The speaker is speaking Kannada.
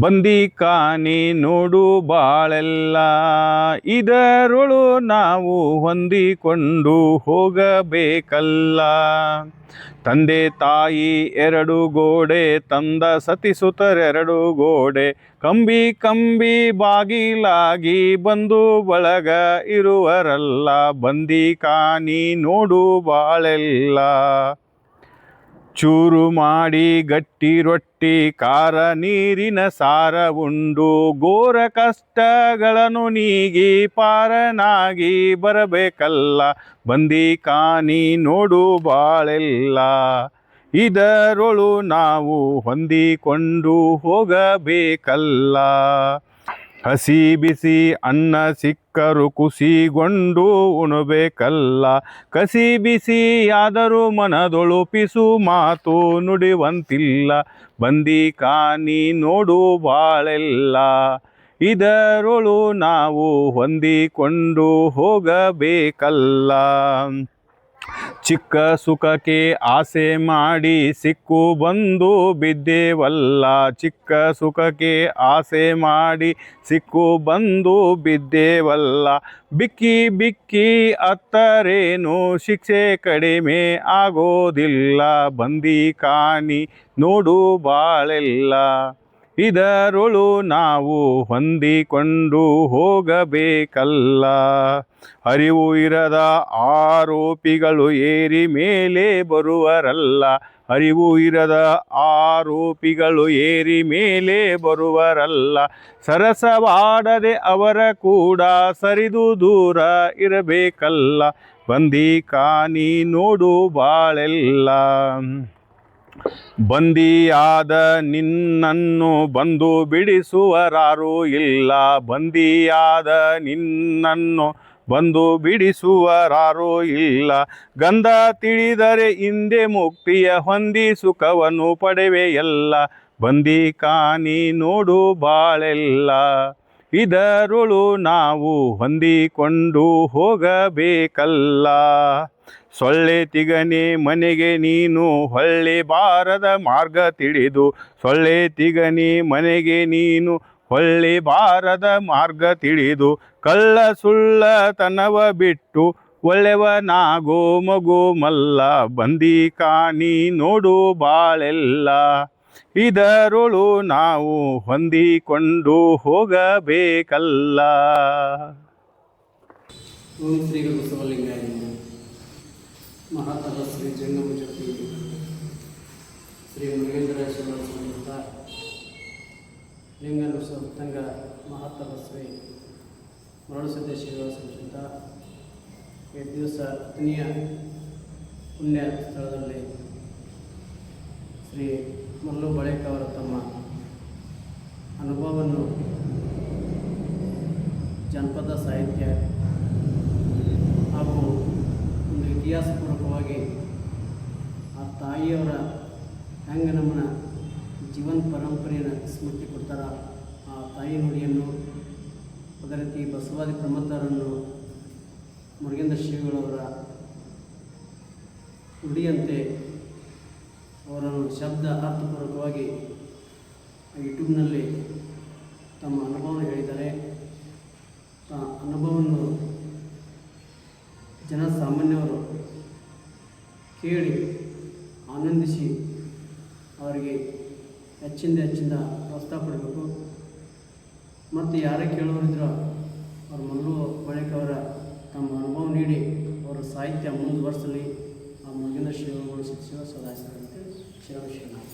ಬಂದಿ ಕಾನಿ ನೋಡು ಬಾಳೆಲ್ಲ. ಇದರೊಳು ನಾವು ಹೊಂದಿಕೊಂಡು ಹೋಗಬೇಕಲ್ಲ. ತಂದೆ ತಾಯಿ ಎರಡು ಗೋಡೆ, ತಂದ ಸತಿಸುತ್ತರೆರಡು ಗೋಡೆ. ಕಂಬಿ ಕಂಬಿ ಬಾಗಿಲಾಗಿ ಬಂದು ಬಳಗ ಇರುವರಲ್ಲ. ಬಂದಿ ಕಾನಿ ನೋಡು ಬಾಳೆಲ್ಲ. ಚೂರು ಮಾಡಿ ಗಟ್ಟಿ ರೊಟ್ಟಿ ಕಾರ ನೀರಿನ ಸಾರ ಉಂಡು. ಘೋರ ಕಷ್ಟಗಳನ್ನು ನೀಗಿ ಪಾರನಾಗಿ ಬರಬೇಕಲ್ಲ. ಬಂದಿ ಕಾನಿ ನೋಡು ಬಾಳೆಲ್ಲ. ಇದರೊಳು ನಾವು ಹೊಂದಿಕೊಂಡು ಹೋಗಬೇಕಲ್ಲ. ಹಸಿ ಬಿಸಿ ಅನ್ನ ಸಿಕ್ಕರು ಕುಸಿಗೊಂಡು ಉಣಬೇಕಲ್ಲ. ಕಸಿ ಬಿಸಿ ಆದರೂ ಮನದೊಳುಪಿಸು ಮಾತು ನುಡಿವಂತಿಲ್ಲ. ಬಂದಿ ಕಾನಿ ನೋಡು ಬಾಳೆಲ್ಲ ಇದರೊಳು ನಾವು ಹೊಂದಿಕೊಂಡು ಹೋಗಬೇಕಲ್ಲ. ಚಿಕ್ಕ ಸುಖಕ್ಕೆ ಆಸೆ ಮಾಡಿ ಸಿಕ್ಕು ಬಂದು ಬಿದ್ದೇವಲ್ಲ. ಚಿಕ್ಕ ಸುಖಕ್ಕೆ ಆಸೆ ಮಾಡಿ ಸಿಕ್ಕು ಬಂದು ಬಿದ್ದೇವಲ್ಲ. ಬಿಕ್ಕಿ ಬಿಕ್ಕಿ ಅತ್ತರೇನು? ಶಿಕ್ಷೆ ಕಡಿಮೆ ಆಗೋದಿಲ್ಲ. ಬಂದಿ ಕಾಣಿ ನೋಡು ಬಾಳೆಲ್ಲ. ಇದರೊಳು ನಾವು ಹೊಂದಿಕೊಂಡು ಹೋಗಬೇಕಲ್ಲ. ಅರಿವು ಇರದ ಆರೋಪಿಗಳು ಏರಿ ಮೇಲೆ ಬರುವರಲ್ಲ. ಅರಿವು ಇರದ ಆರೋಪಿಗಳು ಏರಿ ಮೇಲೆ ಬರುವರಲ್ಲ. ಸರಸವಾಡದೆ ಅವರ ಕೂಡ ಸರಿದು ದೂರ ಇರಬೇಕಲ್ಲ. ಬಂದಿ ಕಾನಿ ನೋಡು ಬಾಳೆಲ್ಲ. ಬಂದಿಯಾದ ನಿನ್ನನ್ನು ಬಂದು ಬಿಡಿಸುವರಾರು ಇಲ್ಲ. ಬಂದಿಯಾದ ನಿನ್ನನ್ನು ಬಂದು ಬಿಡಿಸುವರಾರು ಇಲ್ಲ. ಗಂಧ ತಿಳಿದರೆ ಹಿಂದೆ ಮುಕ್ತಿಯ ಹೊಂದಿ ಸುಖವನ್ನು ಪಡೆವೆಯಲ್ಲ ಬಂದಿ ಕಾಣಿ ನೋಡು ಬಾಳೆಲ್ಲ. ಇದರುಳು ನಾವು ಹೊಂದಿಕೊಂಡು ಹೋಗಬೇಕಲ್ಲ. ಸೊಳ್ಳೆ ತಿಗನೆ ಮನೆಗೆ ನೀನು ಹೊಳ್ಳಿ ಬಾರದ ಮಾರ್ಗ ತಿಳಿದು. ಸೊಳ್ಳೆ ತಿಗನೆ ಮನೆಗೆ ನೀನು ಹೊಳ್ಳಿ ಬಾರದ ಮಾರ್ಗ ತಿಳಿದು. ಕಳ್ಳ ಸುಳ್ಳ ತನವ ಬಿಟ್ಟು ಒಳ್ಳೆವನಾಗೋ ಮಗು ಮಲ್ಲ ಬಂದಿ ಕಾಣಿ ನೋಡು ಬಾಳೆಲ್ಲ. ಇದರೊಳು ನಾವು ಹೊಂದಿಕೊಂಡು ಹೋಗಬೇಕಲ್ಲ. ಓಂ ಶ್ರೀ ಜ್ಯೋತಿ. ಶ್ರೀ ಮುರುಗೇಂದ್ರ ಶಿವಸಂತ ಲಿಂಗನ ಸಂಗ ಮಹಾತ್ಮ ಶ್ರೀ ಮರಳಸಿದ್ದೇಶ ಸಂಚಿತ ಈ ದಿವಸ ಅತನಿಯ ಪುಣ್ಯ ಸ್ಥಳದಲ್ಲಿ ಶ್ರೀ ಮಲ್ಲು ಬಳಿಕ ಅವರ ತಮ್ಮ ಅನುಭವವನ್ನು ಜನಪದ ಸಾಹಿತ್ಯ ಹಾಗೂ ಒಂದು ಇತಿಹಾಸಪೂರ್ವಕವಾಗಿ ಆ ತಾಯಿಯವರ ಹೆಂಗೆ ನಮ್ಮನ್ನ ಜೀವನ ಪರಂಪರೆಯನ್ನು ಸ್ಮೃತಿ ಕೊಡ್ತಾರ, ಆ ತಾಯಿ ನುಡಿಯನ್ನು ಅದೇ ರೀತಿ ಬಸವಾದಿ ಪ್ರಮತ್ತರನ್ನು ಮುರುಗೇಂದ್ರ ಶ್ರೀಗಳವರ ನುಡಿಯಂತೆ ಅವರನ್ನು ಶಬ್ದ ಅರ್ಥಪೂರ್ವಕವಾಗಿ ಯೂಟ್ಯೂಬ್ನಲ್ಲಿ ತಮ್ಮ ಅನುಭವವನ್ನು ಹೇಳಿದ್ದಾರೆ. ಅನುಭವವನ್ನು ಜನಸಾಮಾನ್ಯವರು ಕೇಳಿ ಆನಂದಿಸಿ ಅವರಿಗೆ ಹೆಚ್ಚಿಂದ ಹೆಚ್ಚಿಂದ ಪ್ರೋತ್ಸಾಹ ಕೊಡಬೇಕು. ಮತ್ತು ಯಾರೇ ಕೇಳೋರಿದ್ರು ಅವ್ರ ಬಳಿಕ ಅವರ ತಮ್ಮ ಅನುಭವ ನೀಡಿ ಅವರ ಸಾಹಿತ್ಯ ಮುಂದುವರಿಸಲಿ. ಆ ಮುಗಿನ ಶಿವಗಳು ಶಿವ ಸದಾ ಶಿವ ಶಿವನಾಥ